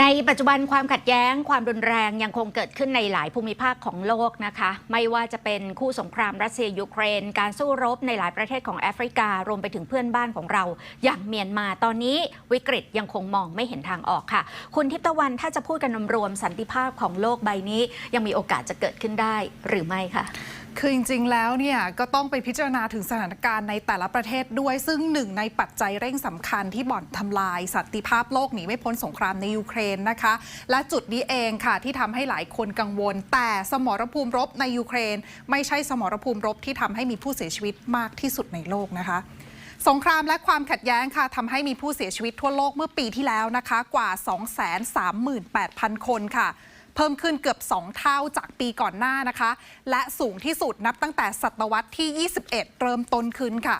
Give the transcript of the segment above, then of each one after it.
ในปัจจุบันความขัดแย้งความรุนแรงยังคงเกิดขึ้นในหลายภูมิภาคของโลกนะคะ ไม่ว่าจะเป็นคู่สงครามรัสเซียยูเครน การสู้รบในหลายประเทศของแอฟริการวมไปถึงเพื่อนบ้านของเรา อย่างเมียนมาตอนนี้วิกฤตยังคงมองไม่เห็นทางออกค่ะ คุณทิพย์ตะวันถ้าจะพูดกันรวมสันติภาพของโลกใบนี้ ยังมีโอกาสจะเกิดขึ้นได้หรือไม่คะ คือจริงๆ แล้วเนี่ยก็ต้องไปพิจารณาถึงสถานการณ์ในแต่ละประเทศด้วย ซึ่งหนึ่งในปัจจัยเร่งสำคัญที่บ่อนทำลายสันติภาพโลกหนีไม่พ้นสงครามในยูเครนนะคะ และจุดนี้เองค่ะที่ทำให้หลายคนกังวล แต่สมรภูมิรบในยูเครน ไม่ใช่สมรภูมิรบที่ทำให้มีผู้เสียชีวิตมากที่สุดในโลกนะคะสงครามและความขัดแย้งค่ะทำให้มีผู้เสียชีวิตทั่วโลกเมื่อปีที่แล้วนะคะ กว่า 238,000 คนค่ะ เพิ่มขึ้นเกือบ 2 เท่าจากปีก่อนหน้านะคะ และสูงที่สุดนับตั้งแต่ศตวรรษที่ 21 เริ่มต้นขึ้นค่ะ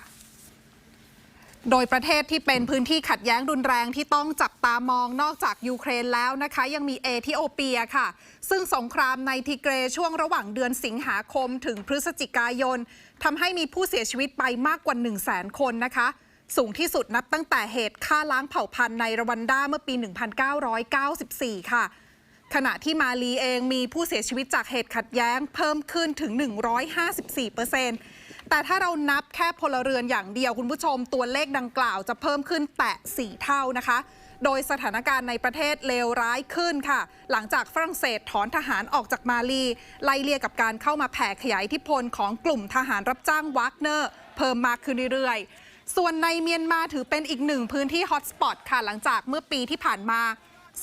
โดยประเทศที่เป็นพื้นที่ขัดแย้งรุนแรงที่ต้องจับตามองนอกจากยูเครนแล้วนะคะ ยังมีเอธิโอเปียค่ะ ซึ่งสงครามในทิเกรช่วงระหว่างเดือนสิงหาคมถึงพฤศจิกายนทำให้มีผู้เสียชีวิตไปมากกว่า 1 0 0 0 0แสนคนนะคะ สูงที่สุดนับตั้งแต่เหตุฆ่าล้างเผ่าพันธุ์ในรวันดาเมื่อปี 1994 ค่ะ ขณะที่มาลีเองมีผู้เสียชีวิตจากเหตุขัดแย้งเพิ่มขึ้นถึง 154%แต่ถ้าเรานับแค่พลเรือนอย่างเดียวคุณผู้ชม ตัวเลขดังกล่าวจะเพิ่มขึ้นแตะ 4 เท่านะคะ โดยสถานการณ์ในประเทศเลวร้ายขึ้นค่ะ หลังจากฝรั่งเศสถอนทหารออกจากมาลี ไล่เลี่ยกับการเข้ามาแผ่ขยายอิทธิพลของกลุ่มทหารรับจ้างวากเนอร์ เพิ่มมากขึ้นเรื่อยๆ ส่วนในเมียนมาถือเป็นอีกหนึ่งพื้นที่ฮอตสปอตค่ะหลังจากเมื่อปีที่ผ่านมา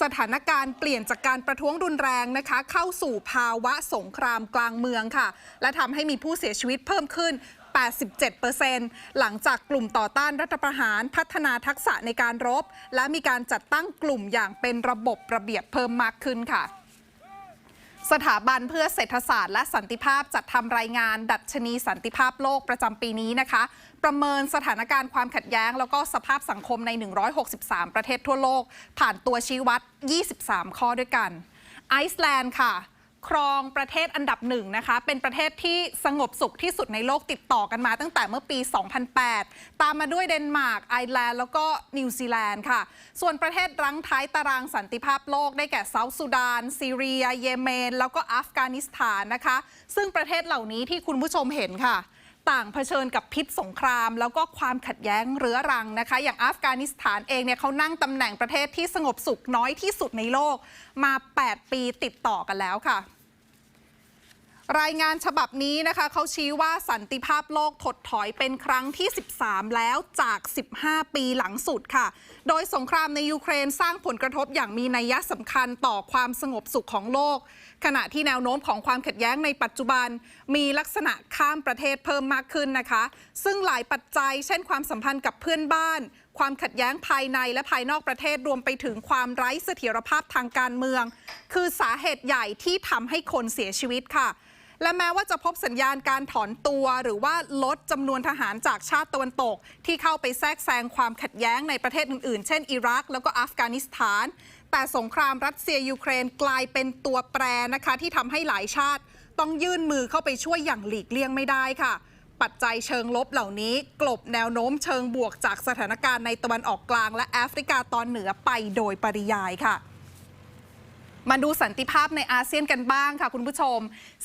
สถานการณ์เปลี่ยนจากการประท้วงรุนแรงนะคะ เข้าสู่ภาวะสงครามกลางเมืองค่ะ และทำให้มีผู้เสียชีวิตเพิ่มขึ้น 87%หลังจากกลุ่มต่อต้านรัฐประหารพัฒนาทักษะในการรบ และมีการจัดตั้งกลุ่มอย่างเป็นระบบระเบียบเพิ่มมากขึ้นค่ะ สถาบันเพื่อเศรษฐศาสตร์และสันติภาพจัดทำรายงาน ดัชนีสันติภาพโลกประจำปีนี้นะคะ ประเมินสถานการณ์ความขัดแย้ง แล้วก็สภาพสังคมใน 163 ประเทศทั่วโลก ผ่านตัวชี้วัด 23 ข้อด้วยกัน ไอซ์แลนด์ค่ะ ครองประเทศอันดับหนึ่งนะคะ เป็นประเทศที่สงบสุขที่สุดในโลกติดต่อกันมาตั้งแต่เมื่อปี 2008 ตามมาด้วยเดนมาร์กไอร์แลนด์แล้วก็นิวซีแลนด์ค่ะ ส่วนประเทศรั้งท้ายตารางสันติภาพโลกได้แก่เซาท์สุดาน ซีเรีย เยเมน แล้วก็อัฟกานิสถานนะคะ ซึ่งประเทศเหล่านี้ที่คุณผู้ชมเห็นค่ะ ต่างเผชิญกับพิษสงคราม แล้วก็ความขัดแย้งเรื้อรังนะคะ อย่างอัฟกานิสถานเองเนี่ยเขานั่งตำแหน่งประเทศที่สงบสุขน้อยที่สุดในโลกมา 8 ปีติดต่อกันแล้วค่ะ รายงานฉบับนี้นะคะเขาชี้ว่าสันติภาพโลกถดถอยเป็นครั้งที่ 13 แล้วจาก 15 ปีหลังสุดค่ะ โดยสงครามในยูเครนสร้างผลกระทบอย่างมีนัยยะสำคัญต่อความสงบสุขของโลก ขณะที่แนวโน้มของความขัดแย้งในปัจจุบัน มีลักษณะข้ามประเทศเพิ่มมากขึ้นนะคะ ซึ่งหลายปัจจัย เช่นความสัมพันธ์กับเพื่อนบ้านความขัดแย้งภายในและภายนอกประเทศรวมไปถึงความไร้เสถียรภาพทางการเมือง คือสาเหตุใหญ่ที่ทำให้คนเสียชีวิตค่ะ และแม้ว่าจะพบสัญญาณการถอนตัวหรือว่าลดจำนวนทหารจากชาติตะวันตก ที่เข้าไปแทรกแซงความขัดแย้งในประเทศอื่นๆ เช่น อิรัก แล้วก็อัฟกานิสถาน แต่สงครามรัสเซียยูเครนกลายเป็นตัวแปรนะคะ ที่ทำให้หลายชาติ ต้องยื่นมือเข้าไปช่วยอย่างหลีกเลี่ยงไม่ได้ค่ะ ปัจจัยเชิงลบเหล่านี้ กลบแนวโน้มเชิงบวกจากสถานการณ์ในตะวันออกกลาง และแอฟริกาตอนเหนือไปโดยปริยายค่ะมาดูสันติภาพในอาเซียนกันบ้างค่ะคุณผู้ชม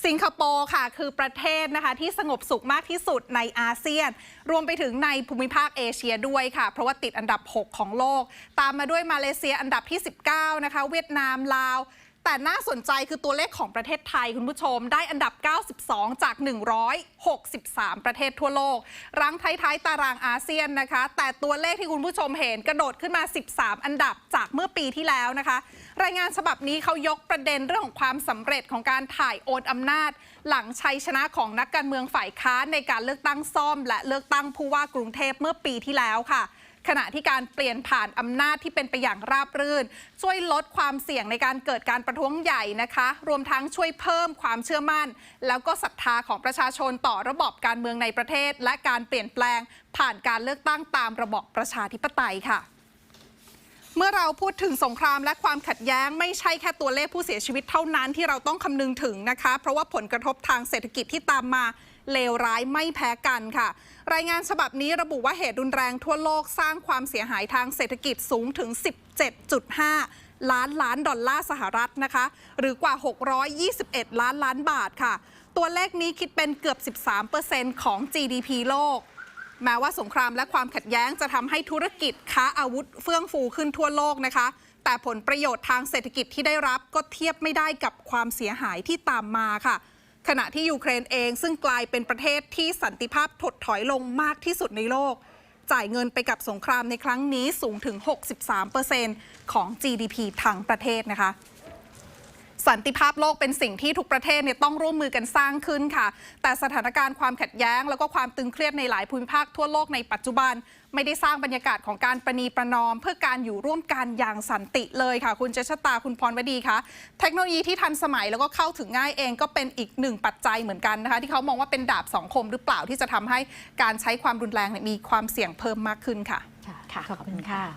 สิงคโปร์ค่ะ คือประเทศนะคะที่สงบสุขมากที่สุดในอาเซียน รวมไปถึงในภูมิภาคเอเชียด้วยค่ะ เพราะว่าติดอันดับ 6 ของโลก ตามมาด้วยมาเลเซียอันดับที่ 19 นะคะ เวียดนามลาว แต่น่าสนใจคือตัวเลขของประเทศไทยคุณผู้ชมได้อันดับ 92 จาก 163 ประเทศทั่วโลก รั้งท้ายๆ ตารางอาเซียนนะคะ แต่ตัวเลขที่คุณผู้ชมเห็นกระโดดขึ้นมา 13 อันดับจากเมื่อปีที่แล้วนะคะ รายงานฉบับนี้เขายกประเด็นเรื่องของความสำเร็จของการถ่ายโอนอำนาจ หลังชัยชนะของนักการเมืองฝ่ายค้านในการเลือกตั้งซ่อม และเลือกตั้งผู้ว่ากรุงเทพเมื่อปีที่แล้วค่ะ ขณะที่การเปลี่ยนผ่านอำนาจที่เป็นไปอย่างราบรื่น ช่วยลดความเสี่ยงในการเกิดการประท้วงใหญ่นะคะ รวมทั้งช่วยเพิ่มความเชื่อมั่น แล้วก็ศรัทธาของประชาชนต่อระบอบการเมืองในประเทศ และการเปลี่ยนแปลงผ่านการเลือกตั้งตามระบอบประชาธิปไตยค่ะ เมื่อเราพูดถึงสงครามและความขัดแย้ง ไม่ใช่แค่ตัวเลขผู้เสียชีวิตเท่านั้นที่เราต้องคำนึงถึงนะคะ เพราะว่าผลกระทบทางเศรษฐกิจที่ตามมาเลวร้ายไม่แพ้กันค่ะ รายงานฉบับนี้ระบุว่าเหตุรุนแรงทั่วโลกสร้างความเสียหายทางเศรษฐกิจสูงถึง 17.5 ล้านล้านดอลลาร์สหรัฐนะคะ หรือกว่า 621 ล้านล้านบาทค่ะ ตัวเลขนี้คิดเป็นเกือบ 13%ของ GDP โลก แม้ว่าสงครามและความขัดแย้งจะทำให้ธุรกิจค้าอาวุธเฟื่องฟูขึ้นทั่วโลกนะคะ แต่ผลประโยชน์ทางเศรษฐกิจที่ได้รับก็เทียบไม่ได้กับความเสียหายที่ตามมาค่ะ ขณะที่ยูเครนเองซึ่งกลายเป็นประเทศที่สันติภาพถดถอยลงมากที่สุดในโลก จ่ายเงินไปกับสงครามในครั้งนี้สูงถึง 63%ของ GDP ทั้งประเทศนะคะ สันติภาพโลกเป็นสิ่งที่ทุกประเทศเนี่ยต้องร่วมมือกันสร้างขึ้นค่ะ แต่สถานการณ์ความขัดแย้ง แล้วก็ความตึงเครียดในหลายภูมิภาคทั่วโลกในปัจจุบัน ไม่ได้สร้างบรรยากาศของการประนีประนอม เพื่อการอยู่ร่วมกันอย่างสันติเลยค่ะ คุณเจษตาคุณพรวดีคะเทคโนโลยีที่ทันสมัยแล้วก็เข้าถึงง่ายเองก็เป็นอีกหนึ่งปัจจัยเหมือนกันนะคะ ที่เขามองว่าเป็นดาบสองคมหรือเปล่าที่จะทำให้การใช้ความรุนแรงมีความเสี่ยงเพิ่มมากขึ้นค่ะค่ะขอบคุณค่ะ